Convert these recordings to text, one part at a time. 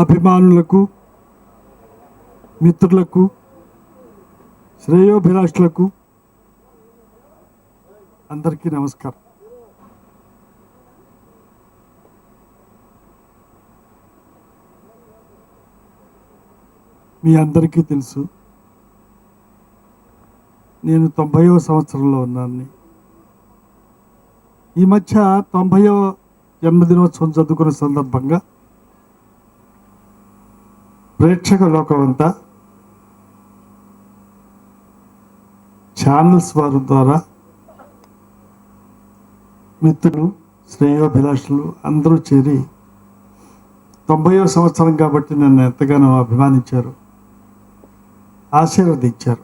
అభిమానులకు మిత్రులకు శ్రేయోభిలాషులకు అందరికీ నమస్కారం. మీ అందరికీ తెలుసు నేను తొంభైవ సంవత్సరంలో ఉన్నాను ఈ మధ్య తొంభైవ జన్మదినోత్సవం చదువుకున్న సందర్భంగా ప్రేక్షక లోకం అంతా ఛానల్స్ వారి ద్వారా మిత్రులు శ్రేయోభిలాషులు అందరూ చేరి తొంభైవ సంవత్సరం కాబట్టి నన్ను ఎంతగానో అభిమానించారు ఆశీర్వదించారు.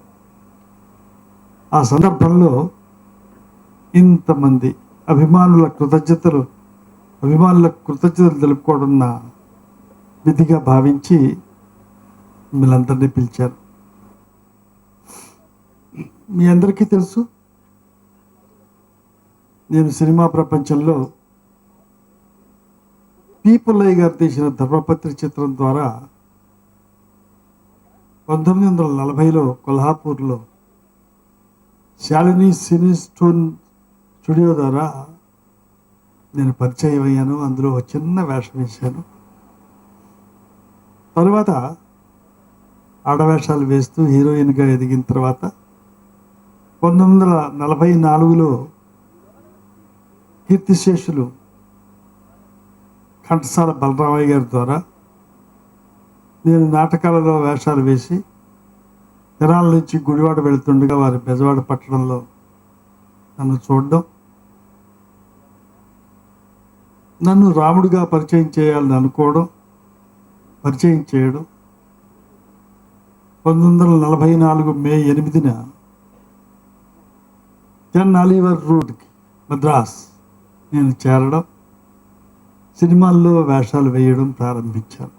ఆ సందర్భంలో ఇంతమంది అభిమానుల కృతజ్ఞతలు అభిమానుల కృతజ్ఞతలు తెలుపుకోవడం నా విధిగా భావించి మిమ్మల్ని పిలిచారు. మీ అందరికీ తెలుసు నేను సినిమా ప్రపంచంలో పీపుల్లయ్య గారు తీసిన ధర్మపత్రి చిత్రం ద్వారా పంతొమ్మిది వందల నలభైలో కొల్హాపూర్లో శాలిని సినీ స్టోన్ స్టూడియో ద్వారా నేను పరిచయం అయ్యాను అందులో ఒక చిన్న వేషం వేశాను. తర్వాత ఆడవేషాలు వేస్తూ హీరోయిన్గా ఎదిగిన తర్వాత పంతొమ్మిది వందల నలభై నాలుగులో కీర్తిశేషులు కంఠసాల బలరామయ్య గారి ద్వారా నేను నాటకాలలో వేషాలు వేసి తిరాల నుంచి గుడివాడ వెళుతుండగా వారి బెజవాడ పట్టణంలో నన్ను చూడడం నన్ను రాముడిగా పరిచయం చేయాలని అనుకోవడం పరిచయం చేయడం పంతొమ్మిది వందల నలభై నాలుగు మే ఎనిమిదిన జన్ అలీవర్ రోడ్కి మద్రాస్ నేను చేరడం సినిమాల్లో వేషాలు వేయడం ప్రారంభించాను.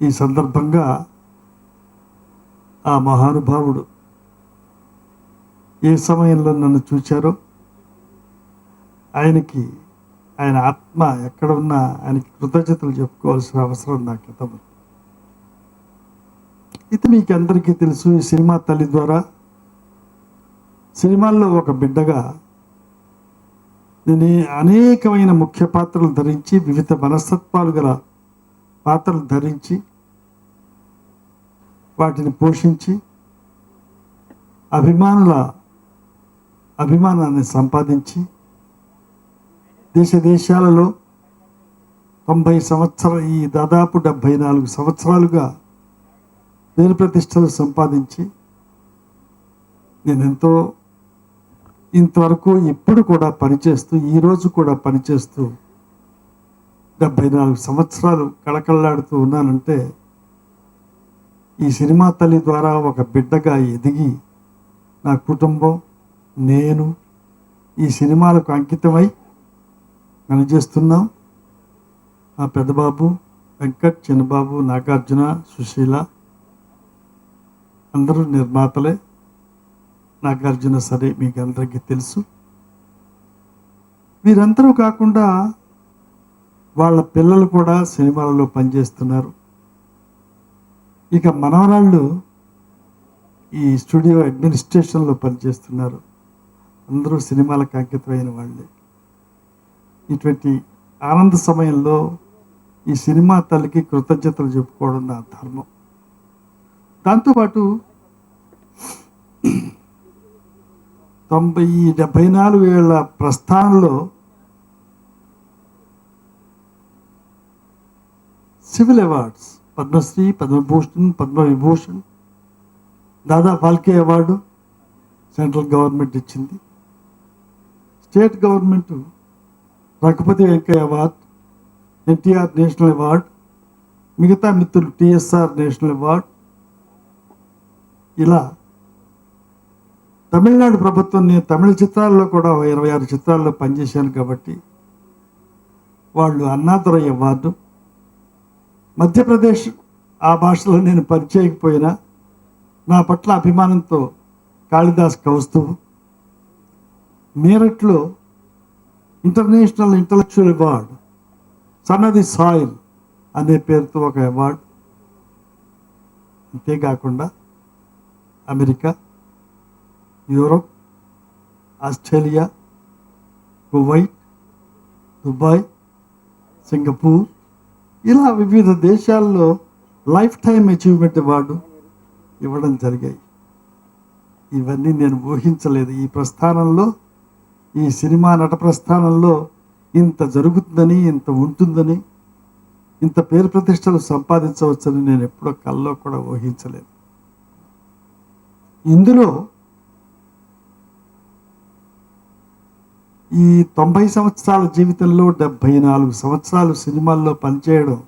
ఈ సందర్భంగా ఆ మహానుభావుడు ఏ సమయంలో నన్ను చూచారో ఆయనకి ఆయన ఆత్మ ఎక్కడ ఉన్నా ఆయనకి కృతజ్ఞతలు చెప్పుకోవాల్సిన అవసరం నాకు ఎంతమంది ఇది మీకు అందరికీ తెలుసు ఈ సినిమా తల్లి ద్వారా. సినిమాల్లో ఒక బిడ్డగా నేను అనేకమైన ముఖ్య పాత్రలు ధరించి వివిధ మనస్తత్వాలు గల పాత్రలు ధరించి వాటిని పోషించి అభిమానుల అభిమానాన్ని సంపాదించి దేశ దేశాలలో తొంభై సంవత్సర ఈ దాదాపు డెబ్భై నాలుగు సంవత్సరాలుగా పేరు ప్రతిష్టలు సంపాదించి నేను ఎంతో ఇంతవరకు ఇప్పుడు కూడా పనిచేస్తూ ఈరోజు కూడా పనిచేస్తూ డెబ్భై నాలుగు సంవత్సరాలు కళకళలాడుతూ ఉన్నానంటే ఈ సినిమా తల్లి ద్వారా ఒక బిడ్డగా ఎదిగి నా కుటుంబం నేను ఈ సినిమాలకు అంకితమై పనిచేస్తున్నాం. ఆ పెద్దబాబు వెంకట్ చిన్నబాబు నాగార్జున సుశీల అందరూ నిర్మాతలే. నాగార్జున సరే మీకు అందరికీ తెలుసు. వీరందరూ కాకుండా వాళ్ళ పిల్లలు కూడా సినిమాలలో పనిచేస్తున్నారు. ఇక మనవరాళ్ళు ఈ స్టూడియో అడ్మినిస్ట్రేషన్లో పనిచేస్తున్నారు. అందరూ సినిమాలకు అంకితమైన వాళ్ళే. ఇటువంటి ఆనంద సమయంలో ఈ సినిమా తల్లికి కృతజ్ఞతలు చెప్పుకోవడం నా ధర్మం. దాంతోపాటు తొంభై డెబ్భై నాలుగు ఏళ్ళ ప్రస్థానంలో civil awards Padma Shri Padma Bhushan Padma Vibhushan Dada Phalke award central government ఇచ్చింది. State government Raghupathi Venkaiah award NTR national award మిగతా మిత్రులు టిఎస్ఆర్ నేషనల్ అవార్డ్ ఇలా తమిళనాడు ప్రభుత్వం నేను తమిళ చిత్రాల్లో కూడా ఇరవై ఆరు చిత్రాల్లో పనిచేశాను కాబట్టి వాళ్ళు అన్నాదురై అవార్డు. మధ్యప్రదేశ్ ఆ భాషలో నేను పరిచయకపోయినా నా పట్ల అభిమానంతో కాళిదాస్ కౌస్తువు మీరట్లో international intellectual award son of the soil అనే పేరుతో ఒక అవార్డు. అంతేకాకుండా America Europe Australia Kuwait Dubai Singapore. ఇలా వివిధ దేశాల్లో లైఫ్ టైం అచీవ్మెంట్ అవార్డు ఇవ్వడం జరిగాయి. ఇవన్నీ నేను ఊహించలేదు. ఈ ప్రస్థానంలో ఈ సినిమా నట ప్రస్థానంలో ఇంత జరుగుతుందని ఇంత ఉంటుందని ఇంత పేరు ప్రతిష్టలు సంపాదించవచ్చని నేను ఎప్పుడో కల్లో కూడా ఊహించలేదు. ఇందులో ఈ తొంభై సంవత్సరాల జీవితంలో డెబ్భై నాలుగు సంవత్సరాలు సినిమాల్లో పనిచేయడం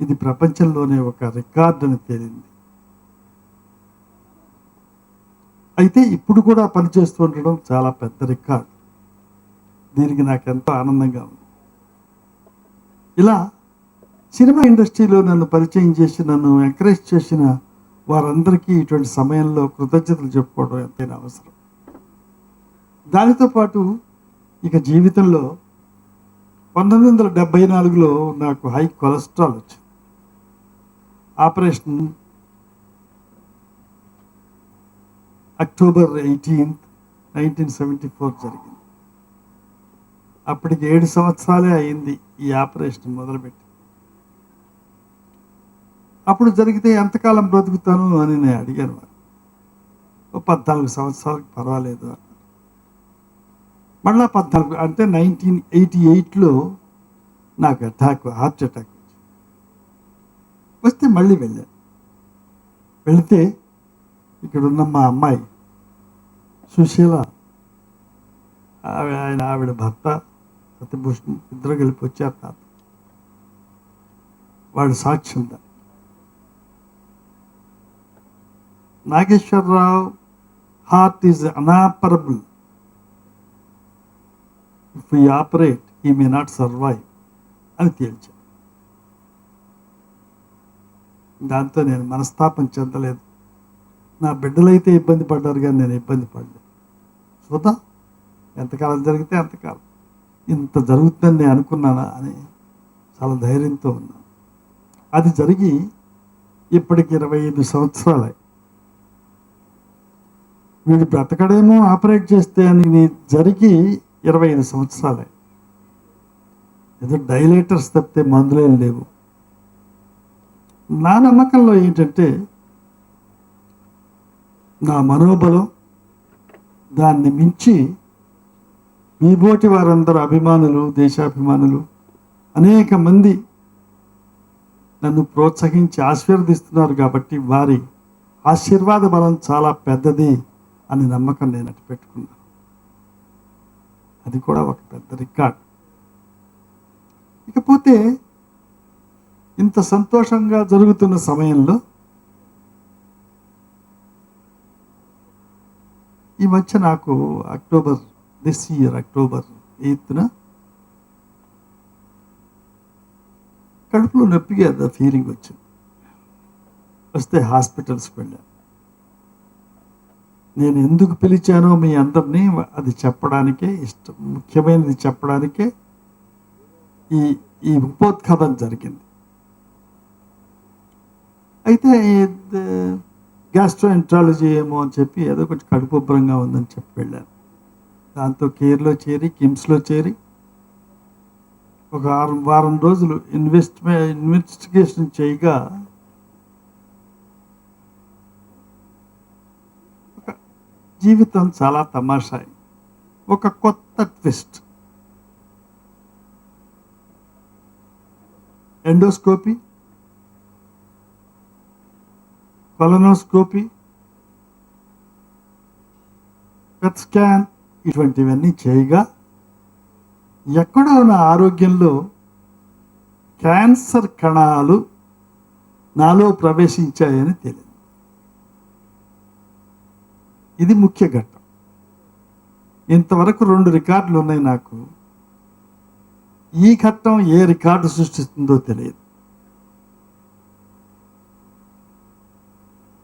ఇది ప్రపంచంలోనే ఒక రికార్డు అని తేలింది. అయితే ఇప్పుడు కూడా పనిచేస్తూ ఉండడం చాలా పెద్ద రికార్డ్. దీనికి నాకు ఎంతో ఆనందంగా ఉంది. ఇలా సినిమా ఇండస్ట్రీలో నన్ను పరిచయం చేసి నన్ను ఎంకరేజ్ చేసిన వారందరికీ ఇటువంటి సమయంలో కృతజ్ఞతలు చెప్పుకోవడం ఎంతైనా అవసరం. దానితో పాటు ఇక జీవితంలో పంతొమ్మిది వందల డెబ్బై నాలుగులో నాకు హై కొలెస్ట్రాల్ వచ్చింది. Operation October eighteenth nineteen seventy four జరిగింది. అప్పటికి ఏడు సంవత్సరాలే అయింది ఈ ఆపరేషన్ మొదలుపెట్టి అప్పుడు జరిగితే ఎంతకాలం బ్రతుకుతాను అని నేను అడిగాను. ఓ పద్నాలుగు సంవత్సరాలకు పర్వాలేదు అన్నారు మళ్ళా పద్నాలుగు అంటే నైన్టీన్ ఎయిటీ ఎయిట్లో నాకు అటాక్ హార్ట్ అటాక్ వస్తే మళ్ళీ వెళ్ళాను. వెళితే ఇక్కడ ఉన్న మా అమ్మాయి సుశీల ఆవిడ ఆయన ఆవిడ భర్త సత్యభూషణ్ ఇద్దరు కలిపి వచ్చారు తాత వాడు సాక్ష్యం దా Nageswara Rao heart is inoperable. If you operate he may not survive అని తేల్చాను దాంతో నేను మనస్తాపం చెందలేదు. నా బిడ్డలైతే ఇబ్బంది పడ్డారు కానీ నేను ఇబ్బంది పడలేదు. చూద్దాం ఎంతకాలం జరిగితే అంతకాలం. ఇంత జరుగుతుందని నేను అనుకున్నానా అని చాలా ధైర్యంతో ఉన్నాను. అది జరిగి ఇప్పటికి ఇరవై ఐదు సంవత్సరాలై వీడు బ్రతకడేమో ఆపరేట్ చేస్తే అని నీ జరిగి ఇరవై ఐదు సంవత్సరాలే. ఏదో డైలేటర్స్ తప్పితే మందులేం లేవు. నా నమ్మకంలో ఏంటంటే నా మనోబలం దాన్ని మించి మీబోటి వారందరూ అభిమానులు దేశాభిమానులు అనేక మంది నన్ను ప్రోత్సహించి ఆశీర్వదిస్తున్నారు కాబట్టి వారి ఆశీర్వాద బలం చాలా పెద్దది. అని నమ్మకం నేను అటు పెట్టుకున్నాను అది కూడా ఒక పెద్ద రికార్డ్. ఇకపోతే ఇంత సంతోషంగా జరుగుతున్న సమయంలో ఈ మధ్య నాకు అక్టోబర్ దిస్ ఇయర్ అక్టోబర్ ఎయిత్న కడుపులో నొప్పిగా ద ఫీలింగ్ వచ్చింది. వస్తే హాస్పిటల్స్కి వెళ్ళాను. నేను ఎందుకు పిలిచానో మీ అందరినీ అది చెప్పడానికే ఇష్టం. ముఖ్యమైనది చెప్పడానికే ఈ ఈ ఉపోత్కథం జరిగింది. అయితే గ్యాస్ట్రోఎంట్రాలజీ ఏమో అని చెప్పి ఏదో కొంచెం కడుపుబ్బరంగా ఉందని చెప్పి వెళ్ళాను. దాంతో కేర్లో చేరి కిమ్స్లో చేరి ఒక వారం వారం రోజులు ఇన్వెస్ట్మే ఇన్వెస్టిగేషన్ చేయగా జీవితం చాలా తమాషాయి ఒక కొత్త twist. Endoscopy. Colonoscopy. PET scan ఇటువంటివన్నీ చేయగా ఎక్కడో నా ఆరోగ్యంలో క్యాన్సర్ కణాలు నాలో ప్రవేశించాయని తెలియదు. ఇది ముఖ్య ఘట్టం. ఇంతవరకు రెండు రికార్డులు ఉన్నాయి నాకు. ఈ ఘట్టం ఏ రికార్డు సృష్టిస్తుందో తెలియదు.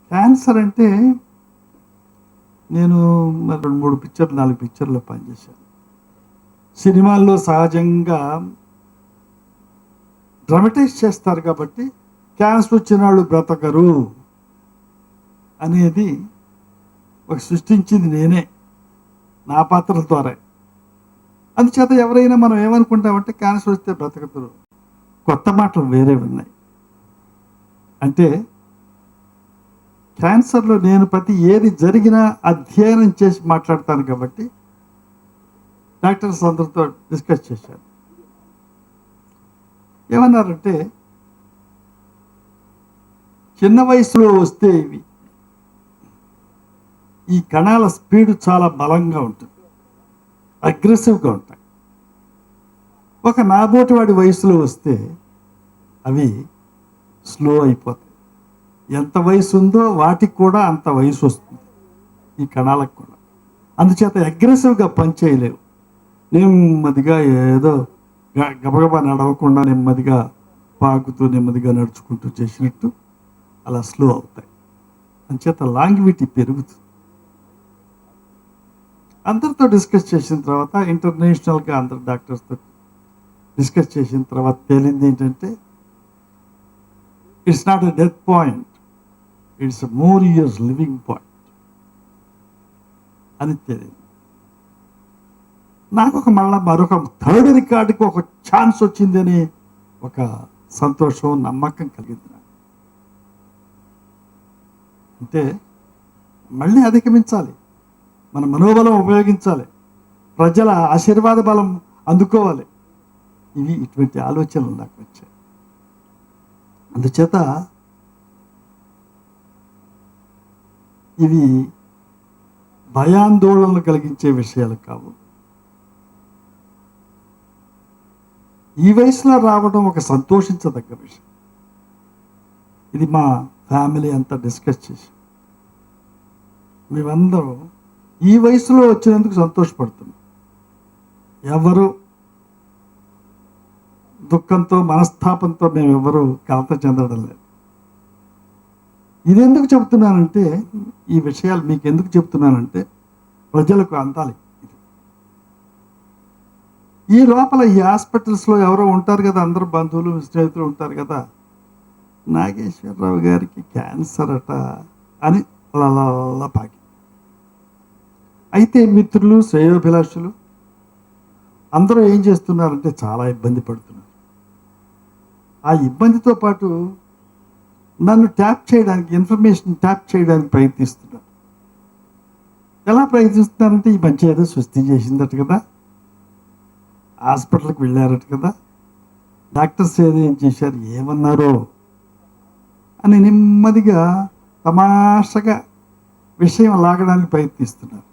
క్యాన్సర్ అంటే నేను రెండు మూడు పిక్చర్లు నాలుగు పిక్చర్లో పనిచేశాను. సినిమాల్లో సహజంగా డ్రమటైజ్ చేస్తారు కాబట్టి క్యాన్సర్ వచ్చిన వాళ్ళు బ్రతకరు అనేది ఒక సృష్టించింది నేనే నా పాత్రల ద్వారా అందుచేత ఎవరైనా మనం ఏమనుకుంటామంటే క్యాన్సర్ వస్తే బ్రతకతురు కొత్త మాటలు వేరే ఉన్నాయి. అంటే క్యాన్సర్లో నేను ప్రతి ఏది జరిగినా అధ్యయనం చేసి మాట్లాడతాను కాబట్టి డాక్టర్స్ అందరితో డిస్కస్ చేశాను. ఏమన్నారంటే చిన్న వయసులో వస్తే ఇవి ఈ కణాల స్పీడ్ చాలా బలంగా ఉంటుంది. అగ్రెసివ్గా ఉంటాయి. ఒక నాబోటి వాడి వయసులో వస్తే అవి స్లో అయిపోతాయి. ఎంత వయసు ఉందో వాటికి కూడా అంత వయసు వస్తుంది ఈ కణాలకు కూడా. అందుచేత అగ్రెసివ్గా పనిచేయలేవు. నెమ్మదిగా ఏదో గ- గబగబా నడవకుండా నెమ్మదిగా పాకుతూ నెమ్మదిగా నడుచుకుంటూ చేసినట్టు అలా స్లో అవుతాయి. అంచేత లాంగ్విటీ పెరుగుతుంది. అందరితో డిస్కస్ చేసిన తర్వాత ఇంటర్నేషనల్గా అందరు డాక్టర్స్తో డిస్కస్ చేసిన తర్వాత తేలింది ఏంటంటే it's not a death point it's more years living point అని తెలియదు నాకు ఒక మళ్ళా మరొక థర్డ్ రికార్డుకి ఒక ఛాన్స్ వచ్చిందని ఒక సంతోషం నమ్మకం కలిగింది నాకు. అంటే మళ్ళీ అధిగమించాలి. మన మనోబలం ఉపయోగించాలి. ప్రజల ఆశీర్వాద బలం అందుకోవాలి. ఇవి ఇటువంటి ఆలోచనలు నాకు వచ్చాయి. అందుచేత ఇవి భయాందోళనలు కలిగించే విషయాలు కావు. ఈ వయసులో రావడం ఒక సంతోషించదగ్గ విషయం. ఇది మా ఫ్యామిలీ అంతా డిస్కస్ చేసి మేమందరం ఈ వయసులో వచ్చినందుకు సంతోషపడుతున్నాం. ఎవరు దుఃఖంతో మనస్తాపంతో మేము ఎవరు కలత చెందడం లేదు. ఇది ఎందుకు చెప్తున్నానంటే ఈ విషయాలు మీకు ఎందుకు చెప్తున్నానంటే ప్రజలకు అందాలి ఈ లోపల ఈ హాస్పిటల్స్లో ఎవరో ఉంటారు కదా అందరు బంధువులు స్నేహితులు ఉంటారు కదా నాగేశ్వరరావు గారికి క్యాన్సర్ అట అని అలా పాకి. అయితే మిత్రులు శ్రేయోభిలాషులు అందరూ ఏం చేస్తున్నారంటే చాలా ఇబ్బంది పడుతున్నారు. ఆ ఇబ్బందితో పాటు నన్ను ట్యాప్ చేయడానికి ఇన్ఫర్మేషన్ ట్యాప్ చేయడానికి ప్రయత్నిస్తున్నారు. ఎలా ప్రయత్నిస్తున్నారంటే ఈ మంచి ఏదో స్వస్తి చేసిందట కదా. హాస్పిటల్కి వెళ్ళారట కదా. డాక్టర్స్ ఏదో ఏం చేశారు ఏమన్నారో అని నెమ్మదిగా తమాషగా విషయం లాగడానికి ప్రయత్నిస్తున్నారు.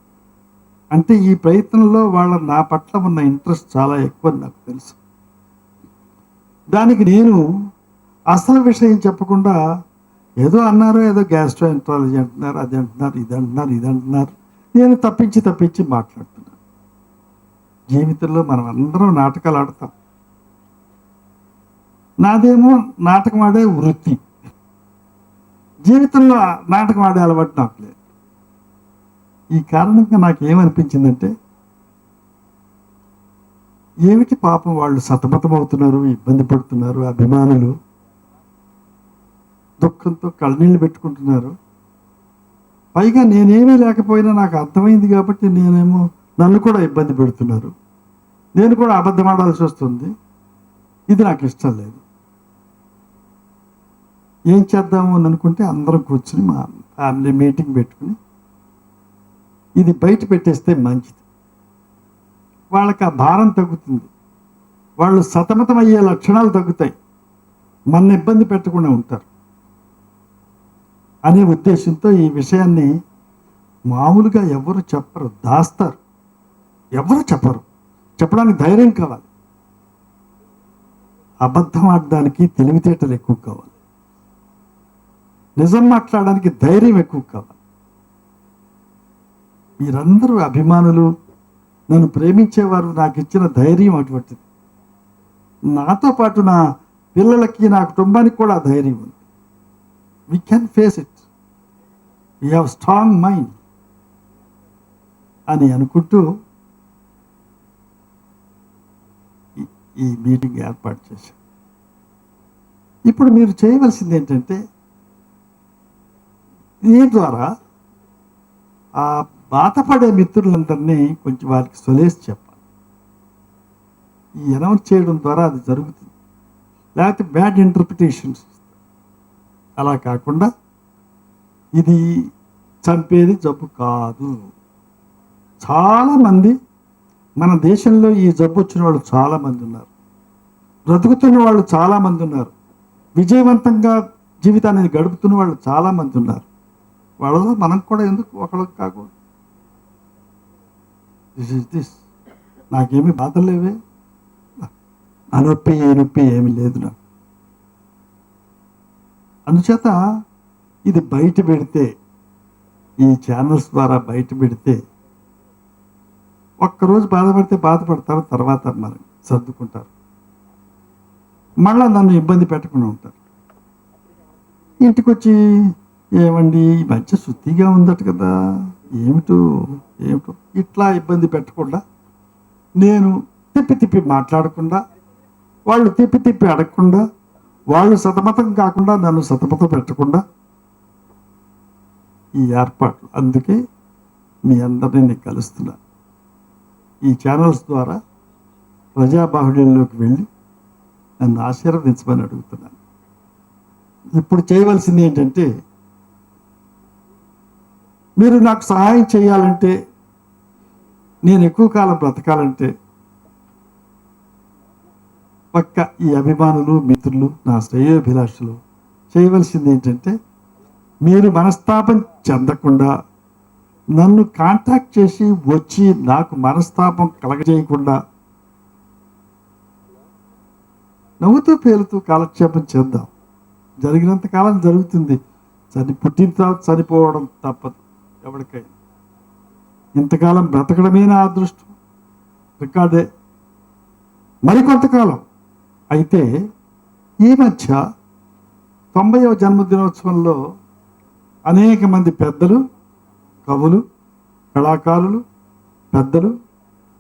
అంటే ఈ ప్రయత్నంలో వాళ్ళ నా పట్ల ఉన్న ఇంట్రెస్ట్ చాలా ఎక్కువ అని నాకు తెలుసు. దానికి నేను అసలు విషయం చెప్పకుండా ఏదో అన్నారు ఏదో గ్యాస్ట్రో ఎంట్రాలజీ అంటున్నారు అది అంటున్నారు ఇది అంటున్నారు ఇది అంటున్నారు. నేను తప్పించి తప్పించి మాట్లాడుతున్నాను జీవితంలో మనం అందరం నాటకాలు ఆడతాం. నాదేమో నాటకం ఆడే వృత్తి. జీవితంలో నాటకం ఆడే అలవాటు నాకు లేదు. ఈ కారణంగా నాకు ఏమనిపించిందంటే ఏమిటి పాపం వాళ్ళు సతమతమవుతున్నారు ఇబ్బంది పడుతున్నారు అభిమానులు దుఃఖంతో కళ్ళనీళ్ళు పెట్టుకుంటున్నారు. పైగా నేనేమీ లేకపోయినా నాకు అర్థమైంది కాబట్టి నేనేమో నన్ను కూడా ఇబ్బంది పెడుతున్నారు. నేను కూడా అబద్ధమాడాల్సి వస్తుంది. ఇది నాకు ఇష్టం లేదు. ఏం చేద్దాము అని అనుకుంటే అందరం కూర్చుని మా ఫ్యామిలీ మీటింగ్ పెట్టుకుని ఇది బయట పెట్టేస్తే మంచిది. వాళ్ళకి ఆ భారం తగ్గుతుంది. వాళ్ళు సతమతమయ్యే లక్షణాలు తగ్గుతాయి. మన ఇబ్బంది పెట్టకుండా ఉంటారు. అనే ఉద్దేశంతో ఈ విషయాన్ని మామూలుగా ఎవరు చెప్పరు దాస్తారు. ఎవరు చెప్పరు. చెప్పడానికి ధైర్యం కావాలి. అబద్ధం ఆడడానికి తెలివితేటలు ఎక్కువ కావాలి. నిజం మాట్లాడడానికి ధైర్యం ఎక్కువ కావాలి. మీరందరూ అభిమానులు నన్ను ప్రేమించేవారు నాకు ఇచ్చిన ధైర్యం అటువంటిది. నాతో పాటు నా పిల్లలకి నా కుటుంబానికి కూడా ధైర్యం ఉంది. We can face it we have strong mind అని అనుకుంటూ ఈ- ఈ మీటింగ్ ఏర్పాటు చేశాను ఇప్పుడు మీరు చేయవలసింది ఏంటంటే దీని ద్వారా ఆ బాధపడే మిత్రులందరినీ కొంచెం వారికి సొలేసి చెప్పాలి. ఈ అనౌన్స్ చేయడం ద్వారా అది జరుగుతుంది. లేకపోతే బ్యాడ్ ఇంటర్ప్రిటేషన్స్ అలా కాకుండా ఇది చంపేది జబ్బు కాదు. చాలామంది మన దేశంలో ఈ జబ్బు వచ్చిన వాళ్ళు చాలామంది ఉన్నారు. బ్రతుకుతున్న వాళ్ళు చాలామంది ఉన్నారు. విజయవంతంగా జీవితాన్ని గడుపుతున్న వాళ్ళు చాలామంది ఉన్నారు. వాళ్ళలో మనం కూడా ఎందుకు ఒకళ్ళకి కాకూడదు. దిస్ ఇస్ దిస్ నాకేమీ బాధలు లేవే. ఆ నొప్పి ఏ నొప్పి ఏమీ లేదు నాకు. అందుచేత ఇది బయట పెడితే ఈ ఛానల్స్ ద్వారా బయట పెడితే ఒక్కరోజు బాధపడితే బాధపడతారు తర్వాత మరి సర్దుకుంటారు. మళ్ళీ నన్ను ఇబ్బంది పెట్టకుండా ఉంటారు. ఇంటికి వచ్చి ఏమండి ఈ మధ్య శుద్ధిగా ఉందట కదా ఏమిటో? ఏమిటో ఇట్లా ఇబ్బంది పెట్టకుండా నేను తిప్పి తిప్పి మాట్లాడకుండా వాళ్ళు తిప్పి తిప్పి అడగకుండా వాళ్ళు సతమతం కాకుండా నన్ను సతమతం పెట్టకుండా ఈ ఏర్పాట్లు. అందుకే మీ అందరినీ నేను కలుస్తున్నా. ఈ ఛానల్స్ ద్వారా ప్రజాబాహుళ్యంలోకి వెళ్ళి నన్ను ఆశీర్వదించమని అడుగుతున్నాను. ఇప్పుడు చేయవలసింది ఏంటంటే మీరు నాకు సహాయం చేయాలంటే నేను ఎక్కువ కాలం బ్రతకాలంటే పక్క ఈ అభిమానులు మిత్రులు నా శ్రేయోభిలాషులు చేయవలసింది ఏంటంటే మీరు మనస్తాపం చెందకుండా నన్ను కాంటాక్ట్ చేసి వచ్చి నాకు మనస్తాపం కలగజేయకుండా నవ్వుతూ పేరుతూ కాలక్షేపం చేద్దాం జరిగినంత కాలం జరుగుతుంది. చని పుట్టిన తర్వాత చనిపోవడం తప్పదు. ఎవరికైనా ఇంతకాలం బ్రతకడమే నా అదృష్టం. రికార్డే. మరికొంతకాలం. అయితే ఈ మధ్య తొంభైవ జన్మదినోత్సవంలో అనేక మంది పెద్దలు కవులు కళాకారులు పెద్దలు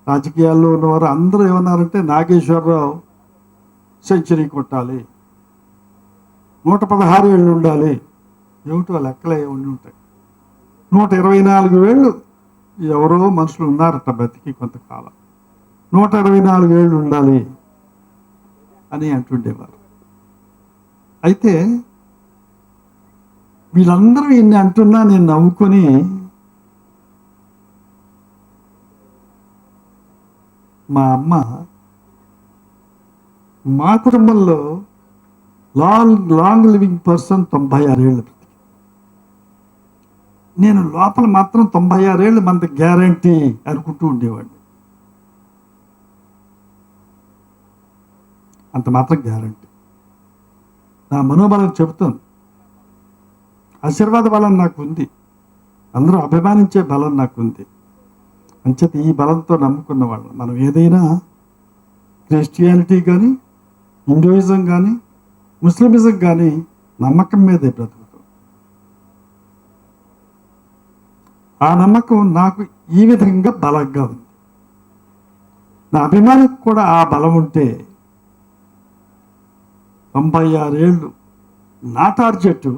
రాజకీయాల్లో ఉన్నవారు అందరూ ఏమన్నారంటే నాగేశ్వరరావు సెంచరీ కొట్టాలి. నూట పదహారు ఏళ్ళు ఉండాలి. ఏమిటో లెక్కలే ఉండి ఉంటాయి. నూట ఇరవై నాలుగు వేళ్ళు ఎవరో మనుషులు ఉన్నారట బతికి కొంతకాలం. నూట ఇరవై నాలుగు ఏళ్ళు ఉండాలి అని అంటుండేవారు. అయితే వీళ్ళందరూ ఇన్ని అంటున్నా నేను నవ్వుకొని మా అమ్మ మా కుటుంబంలో లాంగ్ లాంగ్ లివింగ్ పర్సన్ తొంభై ఆరేళ్ళు ఏళ్ళు. నేను లోపల మాత్రం తొంభై ఆరేళ్ళు మనకి గ్యారంటీ అనుకుంటూ ఉండేవాడిని. అంత మాత్రం గ్యారంటీ. నా మనోబలం చెబుతాను. ఆశీర్వాద బలం నాకు ఉంది అందరూ అభిమానించే బలం నాకు ఉంది అంచేత ఈ బలంతో నమ్ముకున్న వాళ్ళు. మనం ఏదైనా క్రిస్టియానిటీ కానీ హిందూయిజం కానీ ముస్లిమిజం కానీ నమ్మకం మీదే బ్రతుకు. ఆ నమ్మకం నాకు ఈ విధంగా బలంగా ఉంది. నా అభిమానికి కూడా ఆ బలం ఉంటే తొంభై ఆరేళ్ళు నా టార్గెట్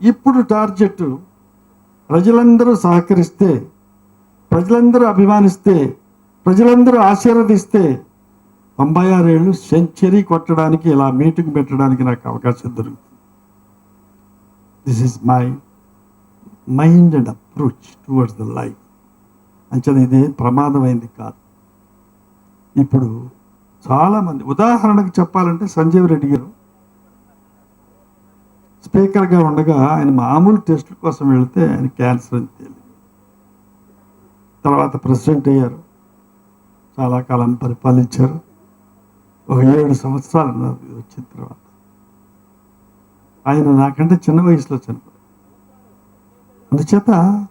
ఇప్పుడు టార్గెట్ ప్రజలందరూ సహకరిస్తే ప్రజలందరూ అభిమానిస్తే ప్రజలందరూ ఆశీర్వదిస్తే తొంభై ఆరేళ్ళు సెంచరీ కొట్టడానికి ఇలా మీటింగ్ పెట్టడానికి నాకు అవకాశం దొరుకుతుంది. This is my mind and approach towards the life అంచనా ఇది ప్రమాదమైంది కాదు. ఇప్పుడు చాలామంది ఉదాహరణకు చెప్పాలంటే సంజీవ్ రెడ్డి గారు స్పీకర్గా ఉండగా ఆయన మామూలు టెస్టుల కోసం వెళితే ఆయన క్యాన్సర్ అని తేలింది. తర్వాత ప్రెసిడెంట్ అయ్యారు. చాలా కాలం పరిపాలించారు. ఒక ఏడు సంవత్సరాలు ఉన్నారు. వచ్చిన తర్వాత ఆయన నాకంటే చిన్న వయసులో చనిపోయారు. అందుచేత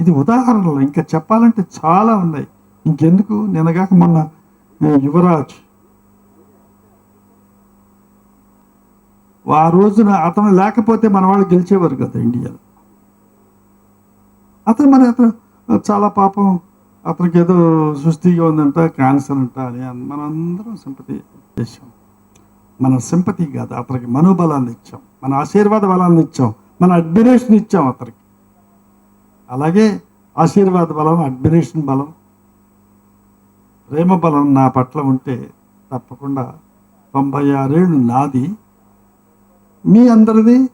ఇది ఉదాహరణలు. ఇంకా చెప్పాలంటే చాలా ఉన్నాయి. ఇంకెందుకు? నిన్నగాక మొన్న యువరాజ్. ఆ రోజున అతను లేకపోతే మన వాళ్ళు గెలిచేవారు కదా ఇండియాలో అతను మరి అతను చాలా పాపం అతనికి ఏదో సుస్థిగా ఉందంట క్యాన్సర్ అంట అని మనందరం సింపతి చేసాం మన సింపతి కాదు అతనికి మనోబలాన్ని ఇచ్చాం. మన ఆశీర్వాద బలాన్ని ఇచ్చాం. మన అడ్మిరేషన్ ఇచ్చాం అతనికి. అలాగే ఆశీర్వాద బలం అడ్మినేషన్ బలం ప్రేమ బలం నా పట్ల ఉంటే తప్పకుండా తొంభై ఆరేళ్ళు నాది. మీ అందరిది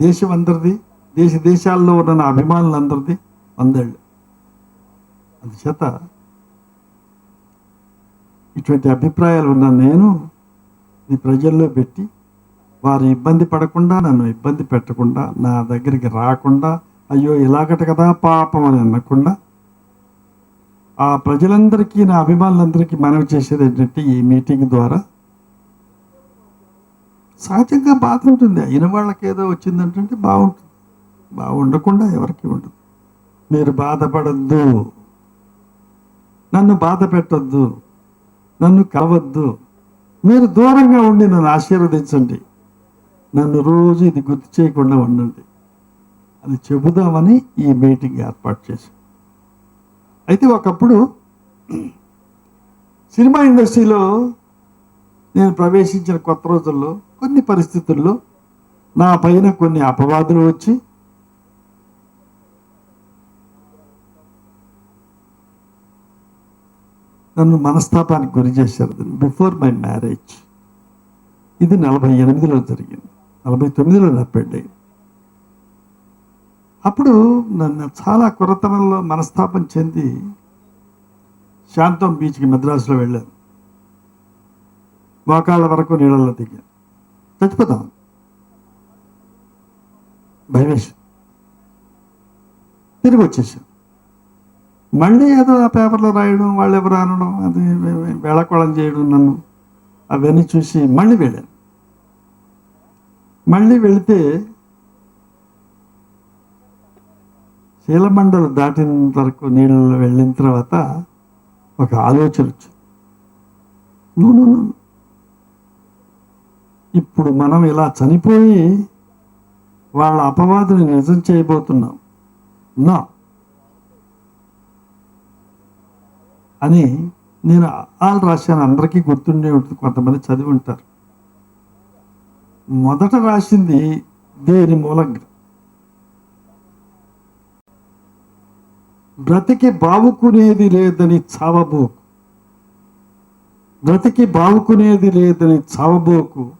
దేశం అందరిది దేశ దేశాల్లో ఉన్న నా అభిమానులందరిది వందేళ్ళు. అందుచేత ఇటువంటి అభిప్రాయాలు ఉన్న నేను ఈ ప్రజల్లో పెట్టి వారు ఇబ్బంది పడకుండా నన్ను ఇబ్బంది పెట్టకుండా నా దగ్గరికి రాకుండా అయ్యో ఇలాగట కదా పాపం అని అనకుండా ఆ ప్రజలందరికీ నా అభిమానులందరికీ మనవి చేసేది ఏంటంటే ఈ మీటింగ్ ద్వారా సహజంగా బాధ ఉంటుంది. అయిన వాళ్ళకి ఏదో వచ్చిందంటే బాగుంటుంది. బాగుండకుండా ఎవరికి ఉండదు. మీరు బాధపడద్దు. నన్ను బాధ పెట్టద్దు. నన్ను కలవద్దు. మీరు దూరంగా ఉండి నన్ను ఆశీర్వదించండి. నన్ను రోజు ఇది గుర్తు చేయకుండా ఉండండి. అది చెబుదామని ఈ మీటింగ్ ఏర్పాటు చేశాం. అయితే ఒకప్పుడు సినిమా ఇండస్ట్రీలో నేను ప్రవేశించిన కొత్త రోజుల్లో కొన్ని పరిస్థితుల్లో నా పైన కొన్ని అపవాదులు వచ్చి నన్ను మనస్తాపానికి గురి చేశారు. Before my marriage. ఇది నలభై ఎనిమిదిలో జరిగింది. నలభై తొమ్మిదిలో నా పెళ్ళి అప్పుడు నన్ను చాలా కొరతనంలో మనస్తాపం చెంది శాంతం బీచ్కి మద్రాసులో వెళ్ళాను. మోకాళ్ళ వరకు నీళ్ళలో దిగాను. చచ్చిపోతాం. భయమేష్ తిరిగి వచ్చేసాం మళ్ళీ ఏదో ఆ పేపర్లో రాయడం వాళ్ళు ఎవరు అనడం అది వేళకోళం చేయడం నన్ను అవన్నీ చూసి మళ్ళీ వెళ్ళాను. మళ్ళీ వెళితే శీలమండలు దాటిన వరకు నీళ్ళు వెళ్ళిన తర్వాత ఒక ఆలోచన వచ్చింది. నూనె ఇప్పుడు మనం ఇలా చనిపోయి వాళ్ళ అపవాదుని నిజం చేయబోతున్నాం. నా అని నేను ఆలు రాశాను. అందరికీ గుర్తుండే ఉంటుంది. కొంతమంది చదివి ఉంటారు. మొదట రాసింది దేని మూలంగా? బ్రతికి బావుకునేది లేదని చావబోకు. బ్రతికి బావుకునేది లేదని చావబోకు.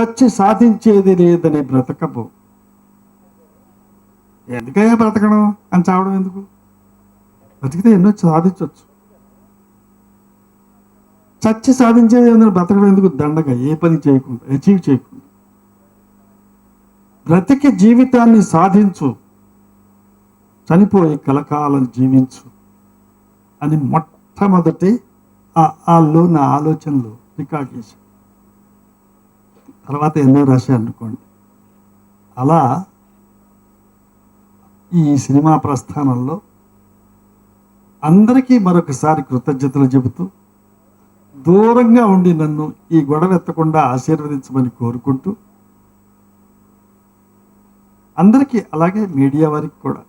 చచ్చి సాధించేది లేదని బ్రతకబో. ఎందుకయ్యా బ్రతకడం? అని చావడం ఎందుకు? బ్రతికితే ఎన్నో సాధించవచ్చు చచ్చి సాధించేది ఏంటంటే బ్రతకడం ఎందుకు? దండగా ఏ పని చేయకుండా అచీవ్ చేయకుండా. బ్రతికి జీవితాన్ని సాధించు. చనిపోయి కలకాలం జీవించు అని మొట్టమొదటి వాళ్ళు నా ఆలోచనలు రికార్డ్ చేశాను తర్వాత ఎన్నో రాశాను అనుకోండి. అలా ఈ సినిమా ప్రస్థానంలో అందరికీ మరొకసారి కృతజ్ఞతలు చెబుతూ దూరంగా ఉండి నన్ను ఈ గొడవ ఎత్తకుండా ఆశీర్వదించమని కోరుకుంటూ అందరికీ అలాగే మీడియా వారికి కూడా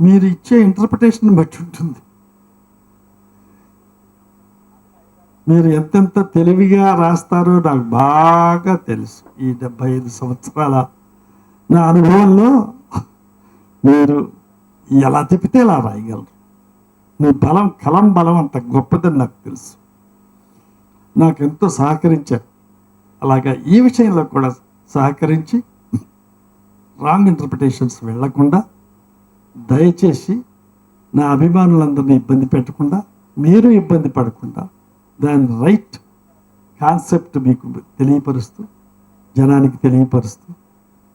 మీరు ఇచ్చే ఇంటర్ప్రిటేషన్ బట్టి ఉంటుంది. మీరు ఎంతెంత తెలివిగా రాస్తారో నాకు బాగా తెలుసు. ఈ డెబ్బై ఐదు సంవత్సరాల నా అనుభవంలో మీరు ఎలా తిప్పితే ఎలా రాయగలరు. మీ బలం కలం బలం అంత గొప్పదని నాకు తెలుసు. నాకు ఎంతో సహకరించారు. అలాగా ఈ విషయంలో కూడా సహకరించి రాంగ్ ఇంటర్ప్రిటేషన్స్ వెళ్ళకుండా దయచేసి నా అభిమానులందరినీ ఇబ్బంది పెట్టకుండా మీరు ఇబ్బంది పడకుండా దాని రైట్ కాన్సెప్ట్ మీకు తెలియపరుస్తూ జనానికి తెలియపరుస్తూ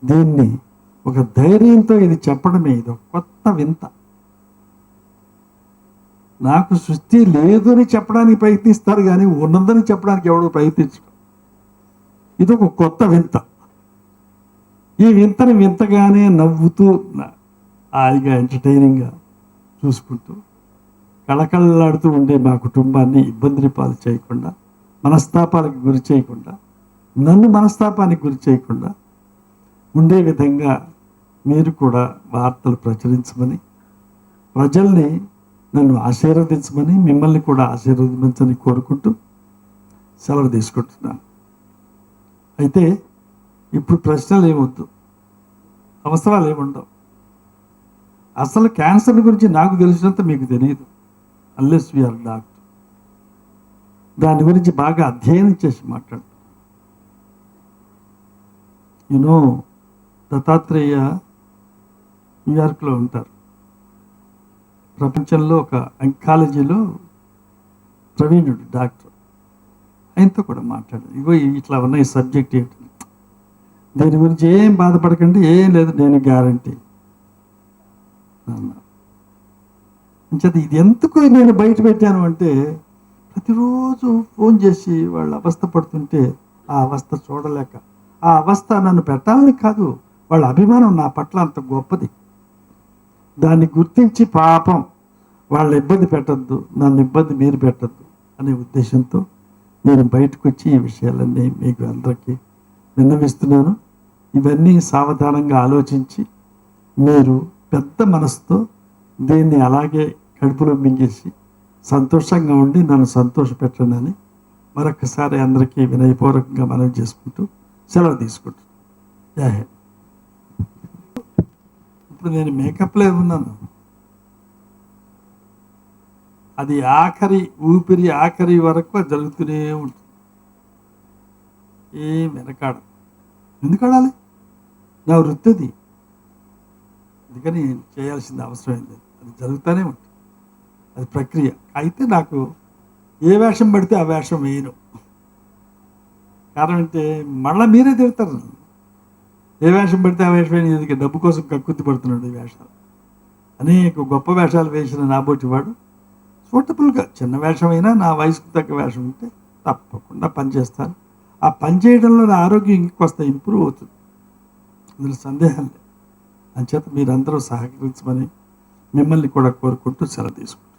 దీన్ని ఒక ధైర్యంతో ఇది చెప్పడమే ఇది ఒక కొత్త వింత. నాకు సృష్టి లేదు అని చెప్పడానికి ప్రయత్నిస్తారు కానీ ఉన్నదని చెప్పడానికి ఎవడో ప్రయత్నించడం ఇది ఒక కొత్త వింత. ఈ వింతని వింతగానే నవ్వుతూ నా- హాయిగా ఎంటర్టైనింగ్గా చూసుకుంటూ కళకళలాడుతూ ఉండే మా కుటుంబాన్ని ఇబ్బందిని పాలు చేయకుండా మనస్తాపాలకు గురి చేయకుండా నన్ను మనస్తాపానికి గురి చేయకుండా ఉండే విధంగా మీరు కూడా వార్తలు ప్రచురించమని ప్రజల్ని నన్ను ఆశీర్వదించమని మిమ్మల్ని కూడా ఆశీర్వదించని కోరుకుంటూ సెలవు తీసుకుంటున్నాను. అయితే ఇప్పుడు ప్రశ్నలు ఏమొద్దు? అవసరాలు ఏముండవు? అసలు క్యాన్సర్ గురించి నాకు తెలిసినంత మీకు తెలియదు అల్లెస్ వీఆర్ డాక్టర్ దాని గురించి బాగా అధ్యయనం చేసి మాట్లాడు యూనో దత్తాత్రేయ న్యూయార్క్లో ఉంటారు. ప్రపంచంలో ఒక అంకాలజీలో ప్రవీణుడు డాక్టర్. ఆయనతో కూడా మాట్లాడారు ఇగో ఇట్లా ఉన్నాయి సబ్జెక్ట్ ఏంటి? దీని గురించి ఏం బాధపడకండి ఏం లేదు నేను గ్యారంటీ అంచేత ఇది ఎందుకు నేను బయట పెట్టాను అంటే ప్రతిరోజు ఫోన్ చేసి వాళ్ళు అవస్థ పడుతుంటే ఆ అవస్థ చూడలేక ఆ అవస్థ నన్ను పెట్టాలని కాదు వాళ్ళ అభిమానం నా పట్ల అంత గొప్పది. దాన్ని గుర్తించి పాపం వాళ్ళ ఇబ్బంది పెట్టద్దు నన్ను ఇబ్బంది మీరు పెట్టద్దు అనే ఉద్దేశంతో నేను బయటకు వచ్చి ఈ విషయాలన్నీ మీకు అందరికీ విన్నవిస్తున్నాను. ఇవన్నీ సావధానంగా ఆలోచించి మీరు పెద్ద మనసుతో దీన్ని అలాగే కడుపులో మింగేసి సంతోషంగా ఉండి నన్ను సంతోష పెట్టండి మరొకసారి అందరికీ వినయపూర్వకంగా మనం చేసుకుంటూ సెలవు తీసుకుంటాం జై హింద్. ఇప్పుడు నేను మేకప్లో ఉన్నాను. అది ఆఖరి ఊపిరి ఆఖరి వరకు జరుగుతూనే ఉంటుంది. ఏం వెనకాడ ఎందుకు ఆడాలి? నా వృత్తిది అందుకని చేయాల్సింది అవసరం అది జరుగుతూనే ఉంటుంది. అది ప్రక్రియ. అయితే నాకు ఏ వేషం పడితే ఆ వేషం వేయను. కారణం అంటే మళ్ళీ మీరే తిడతారు ఏ వేషం పడితే ఆ వేషం వేయను. డబ్బు కోసం కక్కుర్తి పడుతున్నాడు ఈ వేషాలు. అనేక గొప్ప వేషాలు వేసిన నాబోటివాడు సూటబుల్గా చిన్న వేషం అయినా నా వయసుకు తగ్గ వేషం ఉంటే తప్పకుండా పనిచేస్తాను ఆ పని చేయడంలో నా ఆరోగ్యం ఇంకొస్త ఇంప్రూవ్ అవుతుంది. అందులో సందేహం లేదు. అంచేత మీరందరూ సహకరించమని మిమ్మల్ని కూడా కోరుకుంటూ సెలవు తీసుకుంటాను